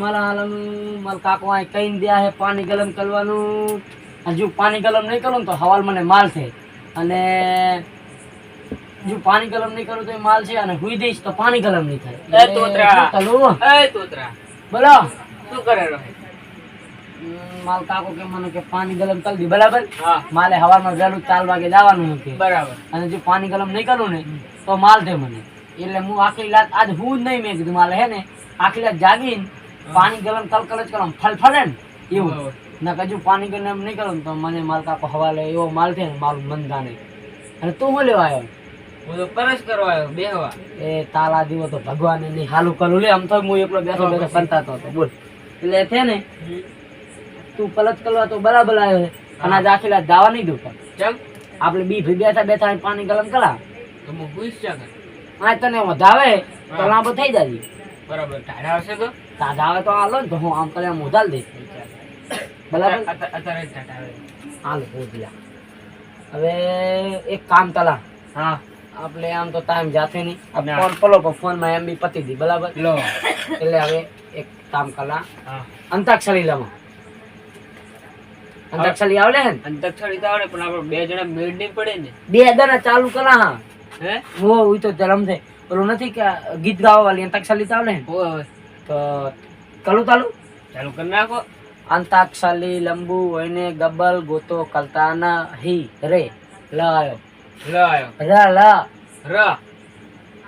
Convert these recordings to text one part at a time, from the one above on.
મારા મારા કાકો અહીં કઈ દે પાણી ગરમ કરવાનું. હજુ પાણી ગરમ નહીં કરું તો હવાલ મને માલ છે. અને જો પાણી ગરમ નહીં કરું તો એ માલ છે અને હુઈ દઈશ તો પાણી ગરમ નહીં થાય. એ તોતરા. એટલે શું કરું? એ તોતરા. બોલો. શું કરે રહે માલ કાકો કે મને કે પાણી ગરમ કરી દી બરાબર? માલે હવારમાં વહેલું ચાર વાગે જવાનું હતું બરાબર. અને જો પાણી ગરમ નહીં કરું ને તો માલ દે મને. એટલે હું આખી રાત આજ હું જ નહીં મેં કીધું માલે હે ને આખી રાત જાગીને પાણી ગરમ કલકલ જ કરો ફલફલે ને એવું. ના કજુ પાણી ગરમ નહીં કરું તો મને માલ હવા હવાલે એવો માલ છે ને મારું મન જાણે અને તું શું લેવા આવ્યો? હું તો પરસ કરવા આવ્યો બેહવા એ તાલા દીવો તો ભગવાન નહીં હાલું કરું. લે આમ તો હું એકલો બેઠો બેઠો હતો. બોલ. એટલે છે ને તું પલત કરવા તો બરાબર આવ્યો અને આખી રાત જવા નહીં દઉં ચમ? આપણે બી બેઠા બેઠા પાણી ગરમ કરા. તો હું ખુશ છે તને વધાવે તો હા. લાંબો થઈ જાય બરાબર. ટાઢા આવશે તો? તાજા આવે તો હાલો ને તો હું આમ કરે મોઢાલ દઈશ. બરાબર? હાલ મોઢિયા હવે એક કામ કલા હા. આપણે આમ તો ટાઈમ જાતે નહીં. ફોન પલો પણ ફોનમાં એમ બી પતી દી બરાબર? લો. એટલે હવે એક કામ કલા. અંતાક્ષરી લમાં અંતાક્ષરી આવડે હે અંતાક્ષરી તો આવડે પણ આપણે બે જણા મેળ નહીં પડે ને. બે દાડા ચાલુ કલા હા. હે? હો તો જલમ છે. પેલું નથી કે ગીત ગાવા વાળી અંતાક્ષરી તો આવડે હોય. તો કલું ચાલુ. ચાલુ કરી નાખો. અંતાક્ષરી લંબુ હોઈને ગબ્બલ ગોતો કલતાના હી રે લ આયો લ આવ્યો ર લ. ર.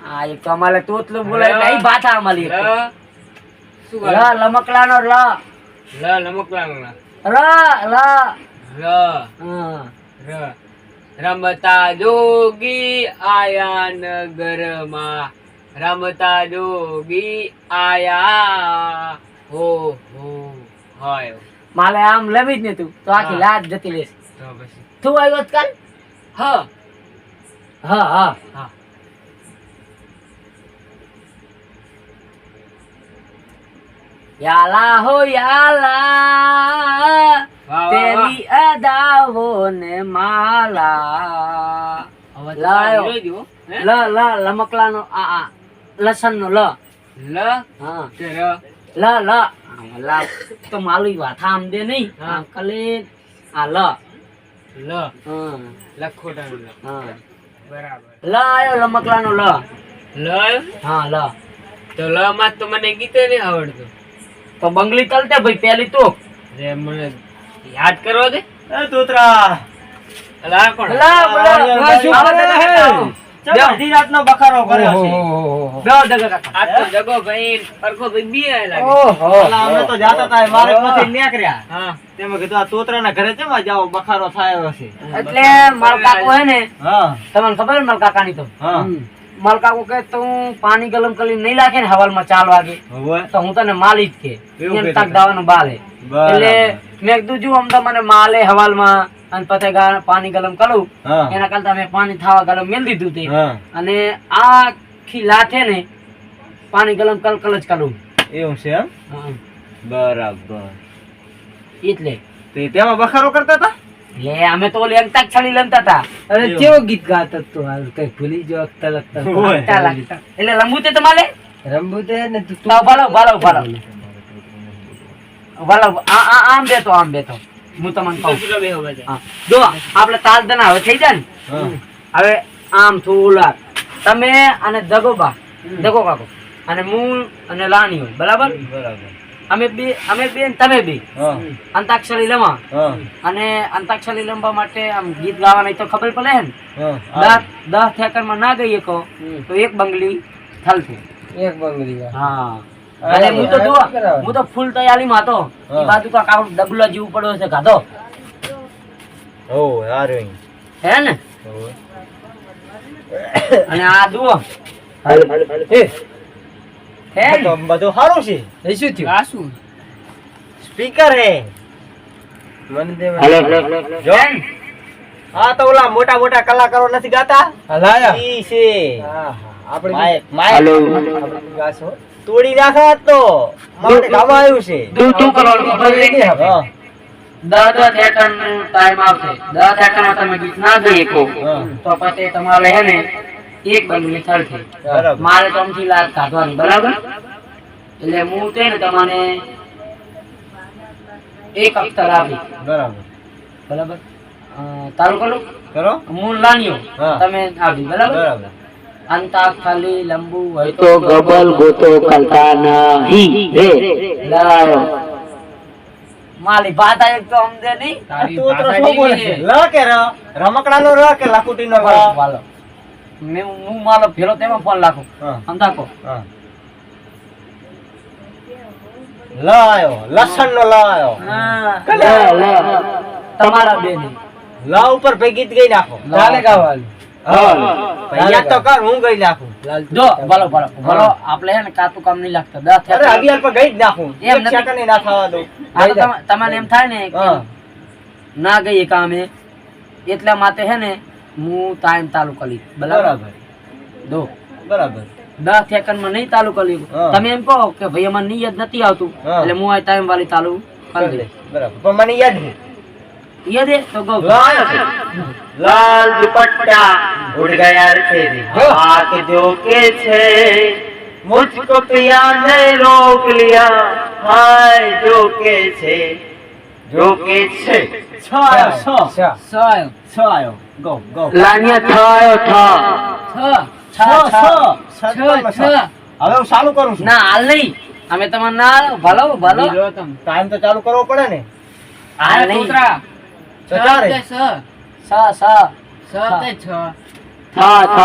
આ એક તો અમારે તોતલું બોલાય. નહીં ભાષા અમારી લ લમકલાનો લ લ લમકલાનો ર. લ. ર. ર. રમતા જોગી આયા નગરમાં. રમતા જોગી આયા. હો હો હોય. માલે આમ લેવી જ ને તું. તો આખી લાજ જતી લેશ તો પછી? તું આવ્યો જ કાલ? હ. હા હા. હા. યાલા હો યાલા. તેરી અદાવો ને માલા. લાયો. લ લ લમકલાનો આ આ. લસણ નો લ. લ? હા. તે ર. લ લ. લા. તો માલું વાત આમ દે નહીં. કલે આ લ. લ. હા. લખોટાનું લ. હા. બરાબર. લ આયો લમકલાનો લ. લ હા લ. તો લ માં તો મને ગીતે નહીં આવડતું. તો બંગલી તલતે ભાઈ પેલી તો. રે મને યાદ કરો દે. એ તોતરા અલા કોણ? લ બોલા. શું કરે હે? રાતનો બખારો કર્યો છે. જગો ભાઈ અરખો ભાઈ બી આયા લાગે. ઓહો. અલા, અમે તો જાતા હતા મારે પછી નીકળ્યા. હા. તેમાં કીધું આ તોતરાના ઘરે કેમ જાવ બખારો થાય છે. એટલે મારા કાકો હે ને હા. તમને ખબર હે મારા કાકાની તો? હા. મારા કાકો કે તું પાણી ગરમ કરી નહીં નાખે ને હવાલમાં ચાર વાગે? તો હું તને માલી જ કે. એવું તક દાવાનું બાલે. એટલે મેં કીધું જો આમ તો મને માલે હવાલમાં અને પછી પાણી ગરમ કરું. એના કરતા મેં પાણી થવા ગરમ મેલ દીધું તે. અને અને આખી લાથે ને પાણી ગરમ કલકલ જ કરું. એવું છે એમ? બરાબર. એટલે. તે તેમાં બખારો કરતા હતા? લે અમે તો ઓલી અંતાક છણી લમતા હતા. અરે કેવો ગીત ગાતો તો હાલ? કઈ ભૂલી જો અક્તા લગતા. એટલે રમવું તે તમારે? રમવું તે ને ભાલો ભાલો ભાલો ભાલો આ આ આમ બેઠો આમ બેઠો. હું તમને કહું. જો આપણે તાલ દના હવે થઈ જાય ને? હવે આમ થોડા તમે અને દગોબા દગો કાકો અને હું અને લાણી હોય બરાબર? બરાબર. અમે બે અમે બે તમે બે. અંતાક્ષરી લમા. અને અંતાક્ષરી લંબા માટે આમ ગીત ગાવાની તો ખબર પડે ને? દસ દસ થેકરમાં ના ગઈએ કહો તો એક બંગલી થલથી. એક બંગલી હા. અને હું તો જુઓ હું તો ફૂલ તૈયારીમાં હતો. એ બાજુ તો આવું ડબલો જેવું પડ્યો છે ગાધો. ઓ યાર હે ને? અને આ જુઓ. બધું સારું છે. એ શું થયું? આ શું? સ્પીકર હે. મને હે તો ઓલા મોટા મોટા કલાકારો નથી ગાતા? ઈ છે. આપણે માઇક ગાશો. તોડી નાખા તો. મારે ગાવા આવ્યું છે. તું તું દસ દસ સેકન્ડનો ટાઈમ આવશે. દસ સેકન્ડમાં તમે ગીત ના ગઈ શકો. તો પછી તમારે હે ને એક બંગલી થલથી મારે તો અમથી કાઢવાની બરાબર? એટલે હું તે ને તમને એક અક્ષર આપી બરાબર. બરાબર? તારું કરું કરો? હું લાન્યો. તમે આપી બરાબર? બરાબર. અંતા ખાલી લંબુ હોય તો ગબલ ગોતો કરતા નહીં. રે લાયો. મારી ભાતા એક તો સમજે નહીં. તું તો શું બોલે? છે. લ કે ર? રમકડાનો ર કે લાકુટી નો વાલો, મે હું માલો ફેરો તેમાં ફોન લાખો. હા. સમજાકો હા. લ આયો. લસણ નો લ આયો. લ લ તમારા બે લ ઉપર ભેગી ગઈ નાખો. ચાલે ગાવાનું. હા. ભૈયા તો કર હું ગઈ નાખું. જો ભલો ભલો ભલો આપણે હે ને કાતું કામ નહીં લાગતા. દસ અરે થયા અગિયાર પર ગઈ જ નાખું એમ નથી. ના થવા દઉં આ તો તમને એમ થાય ને ના ગઈ કામે એટલા માટે હે ને હું ટાઈમ તાલુ કરી બરાબર? દો. બરાબર. દસ સેકન્ડમાં નહીં તાલુ કરી તમે એમ કહો કે ભાઈ અમારે નિયત નથી આવતું. એટલે હું આ ટાઈમ વાળી તાલુ કરી દઈશ બરાબર. પણ મને યાદ નહીં યાદ હે તો ગો લાલ દુપટ્ટા ઉડ ગયા રે हाथ जो के छे मुझको पिया ने रोक लिया हाय जो के छे जो के छे छ आयो छ છ આવ્યો. छ आयो गो गो લાનિયા થયો થ છ છ છ છ છ છ હવે હું ચાલુ કરું છું ના હાલ નહીં અમે તમારે ના ભલો ભલો બીજો તમ. ટાઈમ તો ચાલુ કરવો પડે ને હાલ આ નહીં કૂતરા. છ છ. છ છ છ તે છ. થ થ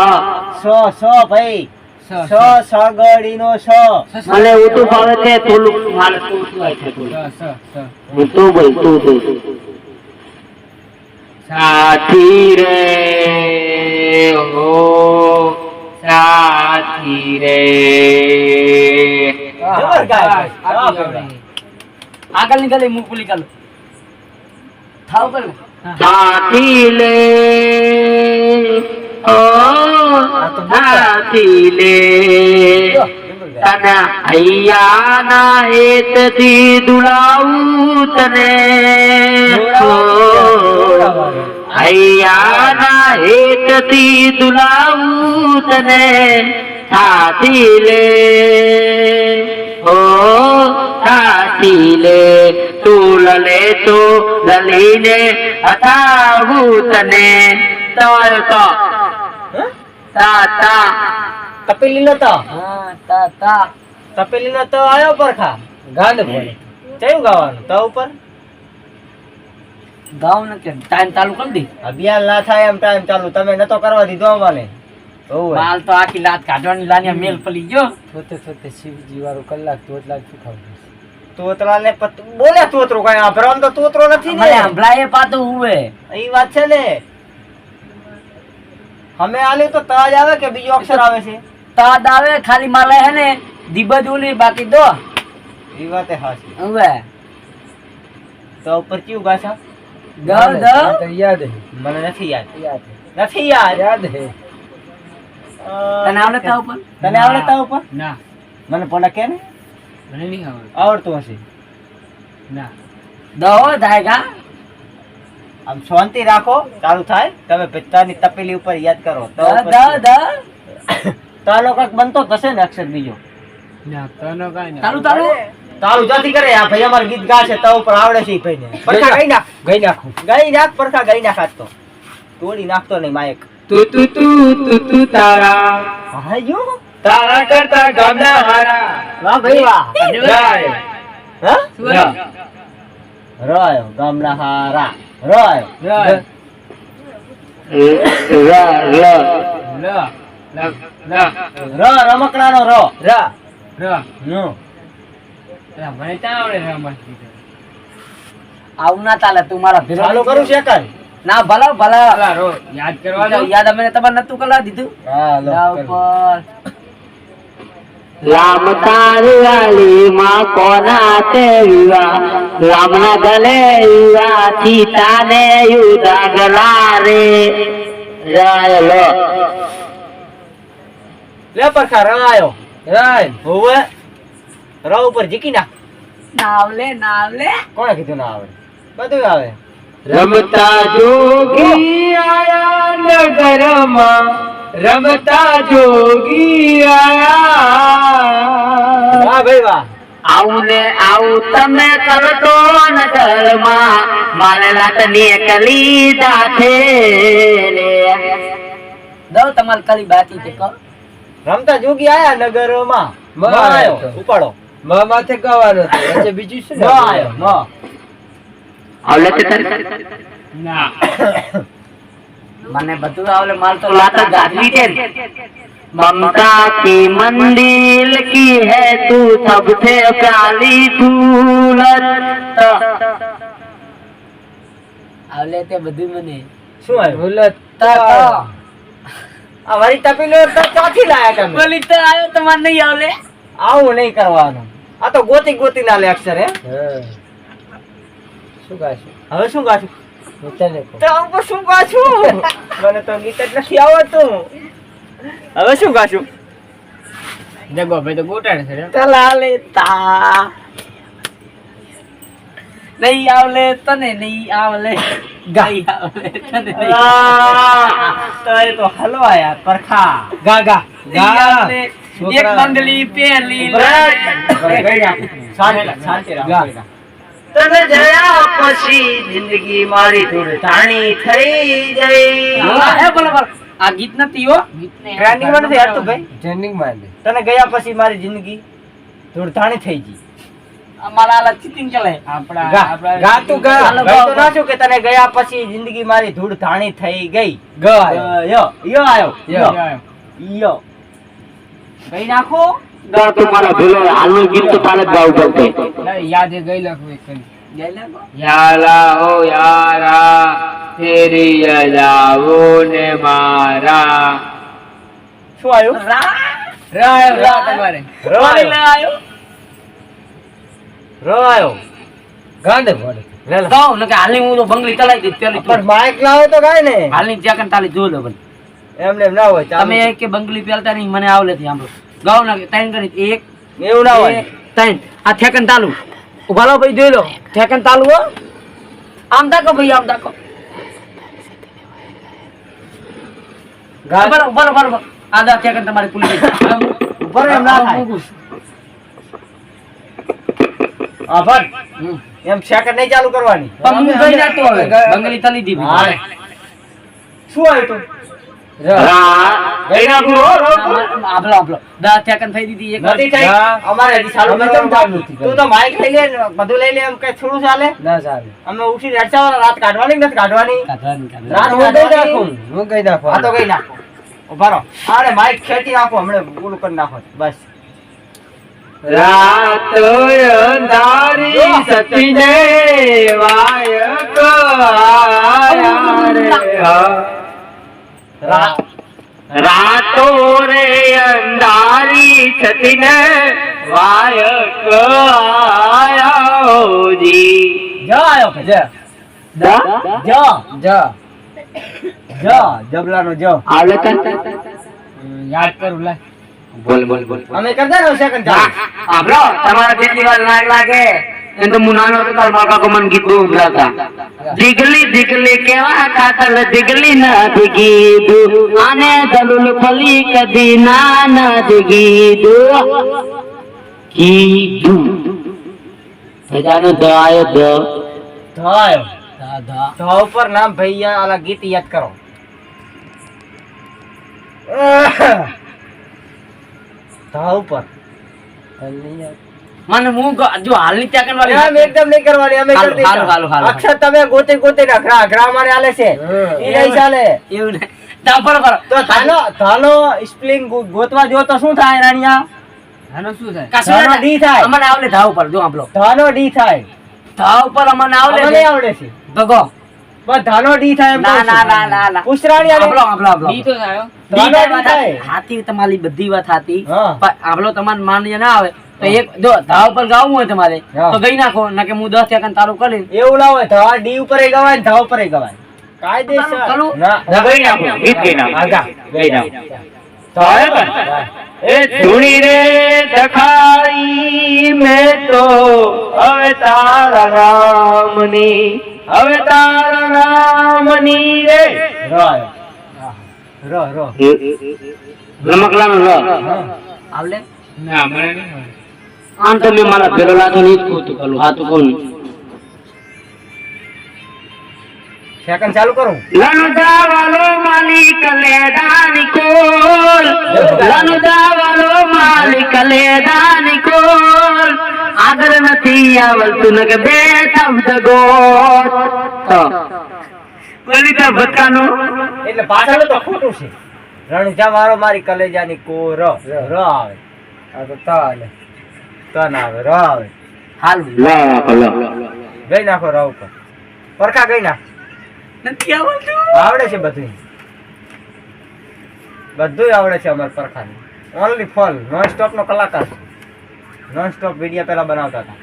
છ છ ભાઈ છ, છ છ. સગડી નો છ છ, છ. મને ઉતું ફાવે છે થોડું મારે તું આવે છે છ, થોડું છ, છ. હું તું બોલ તું તું સાથી રે હો સાથી રે ગાય. આગળ નીકળે મું પુલી કર થાવ કર. સાથી લે. ઓ સાથી લે. તને હૈયાના હેતથી દુલાવું તને. હૈયાના હેતથી દુલાવું તને. સાથી લે. ઓ સાથી તું લલે તો લલીને હટાવું તને તોય તો તા તા તપેલી નો તો? હા તા તા તપેલી નો તો આયો પરખા. ગાંડ ભોળે. ચયું ગાવાનું? તો ઉપર? ગાવ ને કેમ? ટાઈમ ચાલુ કરી દી. અભિયાન ના થાય એમ ટાઈમ ચાલુ. તમે નતો કરવા દીધો અમને. માલ તો આખી લાત કાઢવાની લાની મેલ પલી ગયો. થોતે થોતે શિવજી વાળું કલાક દોઢ લાખ શું ખાવું તોતરા ને બોલે તોતરો કઈ આભરામ તો તોતરો નથી મને ને સંભળાય પાતો હુવે. એ વાત છે ને. અમે આલે તો તાજ આવે કે બીજો અક્ષર આવે છે? તાજ આવે ખાલી માલે હે ને દીબજ ઉલી બાકી દો. એ વાત હે હાસી હુવે. તો ઉપર કયું ભાષા દ દ. યાદ હે. મને નથી યાદ. યાદ હે. નથી યાદ? યાદ હે. તને આવડે તા ઉપર? તને આવડે તા ઉપર? ના. મને પણ કે ને? મને નહીં આવડે આવડતું હશે? ના. દ હો ધાયગા આમ શાંતિ રાખો ચાલુ થાય. તમે પિતાની તપેલી ઉપર યાદ કરો. તો દ દ પછી- દ તો આનો કંઈક બનતો થશે ને અક્ષર બીજો. ના તનો કાંઈ ના ચાલુ ચાલુ. જાતી કરે આ ભાઈ અમારે ગીત ગા છે તો ઉપર આવડે છે ભાઈ પરખા ગઈ નાખ. ગઈ નાખું. ગઈ નાખ પરખા ગઈ નાખ આજ તો. તોડી નાખતો નહીં માયક. તું તું તું તું તું તારા. હા યો તારા કરતા ગામના હારા. વાહ ભાઈ વાહ. જાય. હા? શું ગામના હારા. રાયો. જાય. ર ર. લ લ લ. ર રમકડાનો ર. ર ર. નો અલા, મને ક્યાં આવડે રમત કીધું? આવું ના ચાલે તું મારા ભેગા કરું છે. ના ભલા ભલા. યાદ કરવા યાદ અમે તમારે નતું કલા દીધું. ઉપર. રામ તારવાલી માં કોના તે વિવાહ? રામના ગલે વિવાહ સીતાને યુધા ગલા રે. રાય લો. લે પરખા રાયો. રાય હોવે. રા ઉપર જીકી નાખ. નાવલે નાવલે કોણે કીધું ના આવે? બધું આવે. રમતા જોગી આયા નગરમાં. રમતા જોગી આયા વાહ ભાઈ વાહ. આવું ને આવું તમે કરતો નગરમાં મારે લાટની કલી દાખે દો તમારે કલી બાકી છે કહો. રમતા જોગી આયા નગરમાં? મ આયો ઉપાડો. મ માથે કવાનો છે બીજું શું મ આયો મ. આવલે ના. મને બધું આવડે માલ તો लाता गाजवी के ममता की मंदिर की है तू सबसे प्यारी सूरत આવડે તે બધું મને શું આવ્યું ભૂલત તા તો. આ વળી તપેલો તો ચોથી લાયા તમે બોલી તો આવ્યો તમારે નહીં આવડે આવું નહીં કરવાનું આ તો ગોતી ગોતી ના લે અક્ષર હે હા. શું ગાશું હવે શું ગાશું હું તને કહું તો આમ શું ગાશું? મને તો ગીત જ નથી આવડતું. હવે શું ગાશું? જગો ભાઈ તો ગોટાડે છે તલા લેતા. નહીં આવલે તને નહીં આવલે. ગાઈ આવલે તને તો એ તો હલવા યાર પરખા. ગા ગા. એક. બંગલી પેલી શાંતિ શાંતિ ગા. તને જયા પછી જિંદગી મારી ધૂળધાણી થઈ ગઈ. હે બોલો બોલો. આ ગીત નથી હો. ટ્રેન્ડિંગમાં નથી હાલતું ભાઈ. ટ્રેનિંગમાં તને ગયા પછી મારી જિંદગી ધૂળધાણી થઈ ગઈ. જિંદગી મારી થઈ નાખો. દર તો મારો ભૂલો ગીત તો તારે જ ગાવું પડશે. યાદે ગઈ લખવી યાલા ઓ યારા તેરી યજાવો ને મારા. શું આવ્યું? રા રા આવ્યો રા તમારે. રો આવ્યો. રો આવ્યો? ગાંડે ભડે હું બંગલી ચલાવી દીધી પેલી પણ માઇક લાવો તો કાઈ ને હાલની ત્યાં તાલી જોઈ લો એમને હોય તમે કે બંગલી પેલતા નહીં મને આવલે થી સાંભળો. ગાવ નાખે ત્રણ કરી એક એવું ના હોય. ત્રણ. આ ઠેકન તાલુ. ઊભા લો ભાઈ જોઈ લો. ઠેકન તાલુ હો. આમ તાકો ભાઈ આમ તાકો તમારી પુલી ઊભા એમ ના થાય. આભાર એમ સેકન્ડ નહીં ચાલુ કરવાની. બંગલી તલી શું આવ્યું માઇક લઈ લે ને બધું લઈ લે એમ કઈ થોડું ચાલે. ના સારું અમે ઉઠી રડતા રાત કાઢવાની કે નથી કાઢવાની? કાઢવાની, કાઢવાની. રાત હું ગઈ કાઢવાની. નાખું હું ગઈ નાખું. આ તો ગઈ નાખો. ઊભા રહો. આને માઇક ખેંચી નાખો હમણાં પૂરું કરી નાખો. બસ. રાતો અંધારી આયા રાતો રે અંધારી થતી ને વાયક આયો જી. જ આયો કે જ. દ જ જ. જ જબલાનો જ. આલે કર યાદ કરું લે. બોલ બોલ બોલ અમે કરતા રહો સેકન્ડ ચાલ આબરો તમારા કેટલી વાર લાગ લાગે. એમ તો મુનાનો તો તાર માકા કો મન ગીત ઉભરાતા દિગલી દિગલી કેવા કાતલ દિગલી ના દિગીદુ આને દલુલ ફલી કદી ના ના દિગીદુ કીધુ. સજાનો આયો ધ આયો ધા, ધા. ધ ઉપર નામ ભૈયા આલા ગીત યાદ કરો. ધ ઉપર. મને હું જો હાલની ત્યાં કરવાની આમ એકદમ નહીં કરવાની અમે હાલો, કરી હાલો, હાલો, હાલો. અક્ષર તમે ગોતી ગોતી અઘરા અઘરા મારે આલે છે. એ નહીં ચાલે. એવું નહીં. તા બરોબર. તો ધાનો ધાનો સ્પ્લિંગ ગોતવા જો તો શું થાય રાણીયા? આનો શું થાય? કાશું ડી થાય. અમને આવડે ધાવ પર જો આપલો ધાનો ડી થાય. ધાવ પર અમને આવડે અમને આવડે છે. ભગો. બસ ધાનો ડી થાય એમ ના ના ના ના ના. પૂછ રાણીયા આપલો આપલો આપણો ઈ તો થયો ધાનો ડી હાથી તમારી બધી વાત હતી. પણ આપલો તમારે માન્ય ના આવે. તો એક જો ધાવ ઉપર ગાવું હોય તમારે તો ગઈ નાખો ના કે હું દસ સેકન્ડ તારું કરીને એવું ના હોય ધા ડી ઉપર ગવાય ને ધા ઉપર ગવાય કાયદેસર કરું? ના ગઈ નાખો ગીત ગઈ નાખો ગઈ નાખો એ ધૂણી રે દખાઈ મેં તો હવે તારા રામની હવે તારા રામની રે રો આવ્યો. રો રો ર આવડે ના મને નહીં. આમ તો મેં મારા પેલો લાતો નહીં જ કહું પેલું હાથું કોણ સેકન્ડ ચાલુ કરું. લનુદા વાલો માલિક લેદાની કોલ લનુદા. વાલો માલિક લેદાની કોલ આગળ નથી આવલતું કે બે શબ્દ ગોત. તો. ભટકાનો. એટલે પાછળ તો ખોટું છે. રણુજા મારો મારી કલેજાની કોર. ર ર આવે. આ તો ત આવે ત ના આવે ર આવે હાલ લા લા ગઈ નાખો ર ઉપર. પરખા ગઈ નાખ. નથી આવડતું આવડે છે બધું બધું આવડે છે અમારે પરખાને. ઓનલી ફોલ. નોન સ્ટોપ નો કલાકાર. નોન સ્ટોપ વીડિયો પેલા બનાવતા હતા.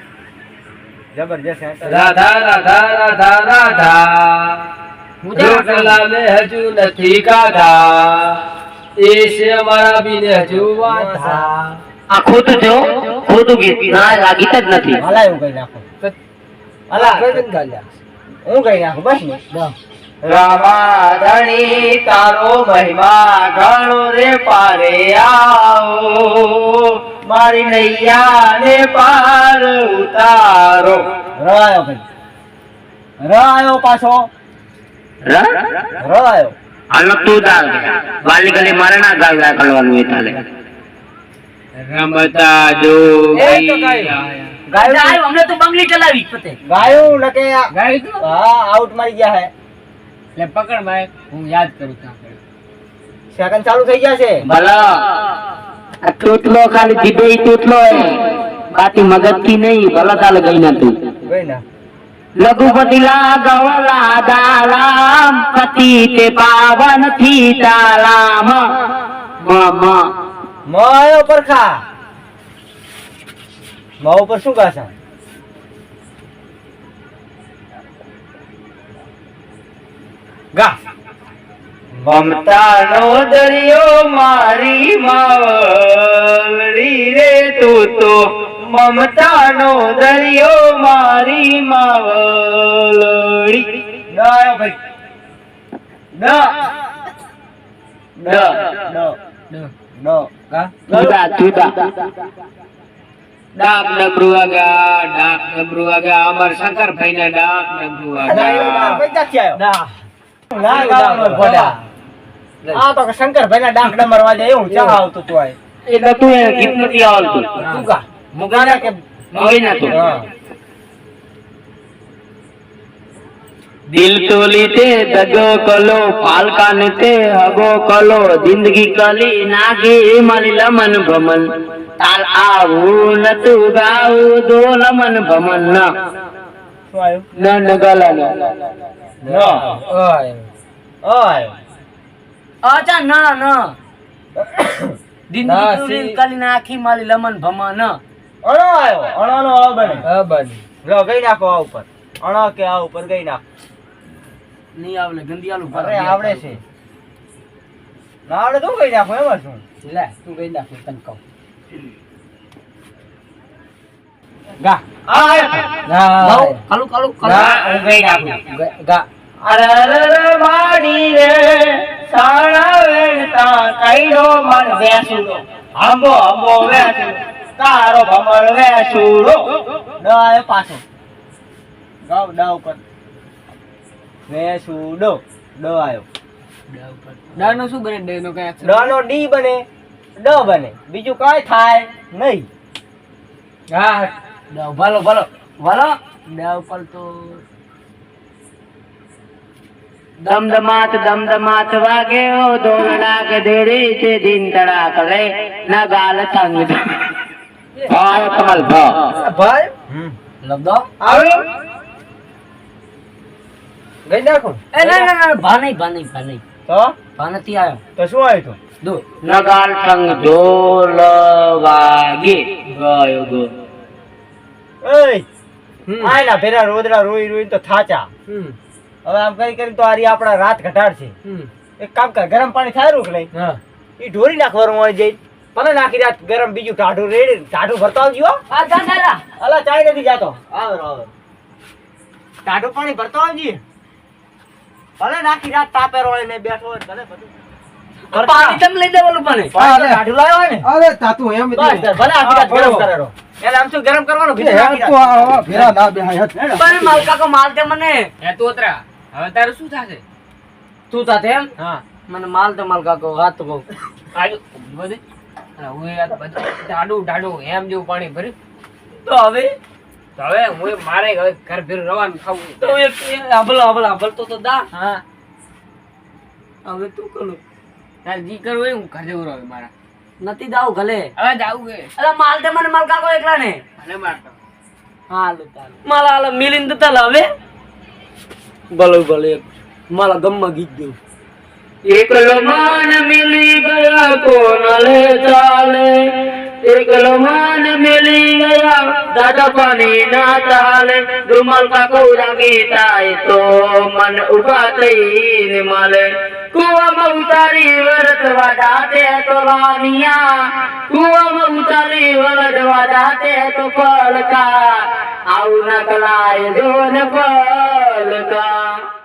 જબરજસ્ત રાધા રાધા રાધા રાધા. રોટલા મેં હજુ નથી ખાધા. એ છે અમારા બીને હજુ વાંધા. આ ખોટું છે હો. ખોટું ગીત ના આ ગીત જ નથી. હલા હું કઈ નાખું? હલા હું કઈ નાખું? બસ ને. રામાધણી તારો મહિમા ઘણો રે પારે આવો. મારી નૈયા ને પાર ઉતારો. રાયો ભાઈ રાયો પાછો. ર? રાયો હાલો તું દાલ વાલી ગલી મારે ના ગાવ્યા કરવાનું એ તાલે રમતા જો એ તો ગાય. ગાયું આવ્યો અમને તો બંગલી ચલાવી પતે. ગાયું નકે ગાય તું હા આઉટ મારી ગયા હે. એટલે પકડ ભાઈ હું યાદ કરું ત્યાં સેકન્ડ ચાલુ થઈ ગયા છે. ભલા. આ તૂટલો ખાલી જીભે તૂટલો હે. બાકી મગજથી નહીં ભલા તાલે ગઈ ના તું ગઈ ના. લઘુપતિ લાગવલા દાલામ પતિ તે પાવનથી તાલામ. માયો પરખા. મા ઉપર શું ગાશે ગા. મમતાનો દરિયો મારી માવલડી રે તું તો. મમતાનો દરિયો મારી માવલડી. ના ભાઈ. ના ના ના ગા. જુદા જુદા ડાક ડમરુ ડાક ડમરુ અમર શંકર ભાઈ ને ડાક ડમરુ વાગા આ તો શંકરભાઈ ના ડાક ડમર વાજે એવું ચા આવતું તું એટલે તું ગીત નથી આવતું. કે મગી ના તું હા. દિલ તોલીતે દગો કલો પાલકા ને હગો કલો જિંદગી કલી નાગી મારી લમન ભમન. તાલ આવું નતું ગાવું દો લમન ભમન. ન. ન ન ગલા ન. ન. ઓય. ઓય. અચ્છા ના ના. દિન તોલી કલી નાખી મારી લમન ભમન અણો આવ્યો અણો નો અ બને. અ બને. લો ગઈ નાખો આ ઉપર. અણો કે આ ઉપર ગઈ નાખો. નહીં આવડે ગંદિયાલું અરે આવડે છે. ના આવડે તો ગઈ નાખો એમાં શું લે તું કઈ નાખો તને કહું. ગા. આ કાલું કાલું કાલું ગા હું ગઈ નાખું. ગા અરર માડી રે સાણા વેણતા કઈડો મન વેસુડો આંબો આંબો વેસુડો તારો ભમર વેસુડો પાછો. ગાવ ડ ઉપર. વેસુડો ડો આવ્યો ડ નો શું બને? ડ નો કઈ ડ નો ડી બને ડ બને. બીજું કઈ થાય નહીં. હા ડ ભલો ભલો ભલો. ડ ઉપર તો દમદમાત દમદમાત વાગે ઓ દોરડા કે દેડી છે દિન તડાક રે ન ગાલ સંગ ભાઈ કમલ ભાઈ. ભાઈ લબદો આવ્યો ગઈ નાખો એ ના ના ના ભા નહીં ભા નહીં ભા નહીં. તો? ભા નથી આવ્યો. તો શું આવ્યો તો? દો નગાલ ટંગ ઢોલ વાગે. ગયો ગો. એય આયલા ભેરા રોદડા રોઈ રોઈ તો થાચા. હમ. હવે આમ કરી કરી તો આરી આપણા રાત ઘટાડ છે હમ. એક કામ કર ગરમ પાણી થાય રૂક લઈ. હા. ઈ ઢોરી નાખવાનું હોય જઈ પણ નાખી રાત ગરમ બીજું ટાઢું રેડી ટાઢું ભરતા આવજો અલા ચાય નથી જાતો. આવે આવે. ટાઢું પાણી ભરતા આવજી. ભલે નાખી રાત તાપે રોળે ને બેઠો હોય ભલે બધું. પાણી તમે લઈ દેવાનું પાણી. પાણી તો લાવ્યો હોય ને. અરે તાતું એમ બસ બસ, ભલે આખી રાત ગરમ કરેલો. એટલે આમ શું ગરમ કરવાનું? એ હેડ તો આ આવા ના બેહાય પણ માલ તે મને. હે તોતરા હવે તારું શું થાશે? તું સાથે એમ? હા. મને માલ તે માલ કાકો વાત તો કહું. આજુ બધે. હું એ બધું ડાડું ડાડું એમ જેવું પાણી ભર્યું. તો હવે હવે હું મારે હવે ઘર ફેર રવાનું ખાવું તો એક આભલો આભલો આભલતો તો દા. હા. હવે તું કરું. તાર જી કરવું હોય હું ઘર જવું રહ્યો મારા. નથી દાવ ગલે હવે જાવું કે અલા માલ તે મને માલ કાકો એકલા ને અને મારતો હાલો તાલ માલા હાલો મિલિન તો તાલ હવે ભલે ભલે. મારા ગમમાં ગીત દઉં એકલો માન મિલી ગયા કોણ લે ચાલે? એકલો માન મિલી ગયા. દાદા પાણી ના ચાલે. ધુમલ કાકો રાગી થાય તો મન ઊભા થઈને માલે. કુવામાં ઉતારી વરત વાડાતે તો રાનિયા કુવામાં ઉતારી વરત વાડાતે તો પલકા આવું ના કલાય જો પલકા